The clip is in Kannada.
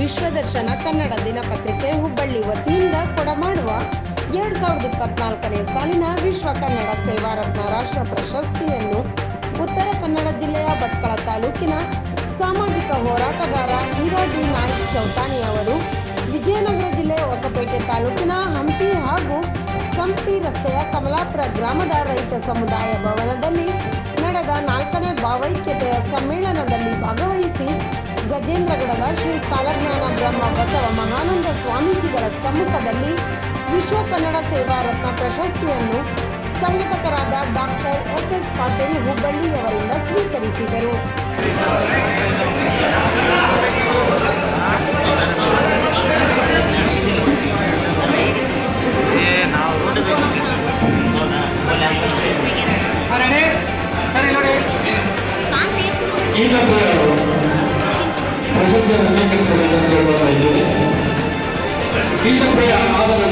ವಿಶ್ವದರ್ಶನ ಕನ್ನಡ ದಿನಪತ್ರಿಕೆ ಹುಬ್ಬಳ್ಳಿ ವತಿಯಿಂದ ಕೊಡಮಾಡುವ ಎರಡ್ ಸಾವಿರದ ಇಪ್ಪತ್ನಾಲ್ಕನೇ ಸಾಲಿನ ವಿಶ್ವ ಕನ್ನಡ ಸೇವಾರತ್ನ ರಾಷ್ಟ್ರ ಪ್ರಶಸ್ತಿಯನ್ನು ಉತ್ತರ ಕನ್ನಡ ಜಿಲ್ಲೆಯ ಭಟ್ಕಳ ತಾಲೂಕಿನ ಸಾಮಾಜಿಕ ಹೋರಾಟಗಾರ ಈರಾಡಿ ನಾಯ್ಕ್ ಚೌತಾನಿ ಅವರು, ವಿಜಯನಗರ ಜಿಲ್ಲೆ ಹೊಸಪೇಟೆ ತಾಲೂಕಿನ ಹಂಪಿ ಹಾಗೂ ಕಂಪ್ಟಿ ರಸ್ತೆಯ ಕಮಲಾಪುರ ಗ್ರಾಮದ ರೈತ ಸಮುದಾಯ ಭವನದಲ್ಲಿ ನಡೆದ ನಾಲ್ಕನೇ ಭಾವೈಕ್ಯತೆಯ ಸಮ್ಮೇಳನದಲ್ಲಿ ಭಾಗವಹಿಸಿ ಗಜೇಂದ್ರಗಡದ ಶ್ರೀ ಕಾಲಜ್ಞಾನ ಬ್ರಹ್ಮ ಬಸವ ಮಹಾನಂದ ಸ್ವಾಮೀಜಿಗಳ ಸಮ್ಮುಖದಲ್ಲಿ ವಿಶ್ವ ಕನ್ನಡ ಸೇವಾ ರತ್ನ ಪ್ರಶಸ್ತಿಯನ್ನು ಸಂಘಟಕರಾದ ಡಾಕ್ಟರ್ ಎಸ್ ಎಸ್ ಪಾಟೀಲ್ ಹುಬ್ಬಳ್ಳಿಯವರಿಂದ ಸ್ವೀಕರಿಸಿದರು. ಈಗ ಪ್ರಶಸ್ತಿಯನ್ನು ಸ್ವೀಕರಿಸಬೇಕೆಂದು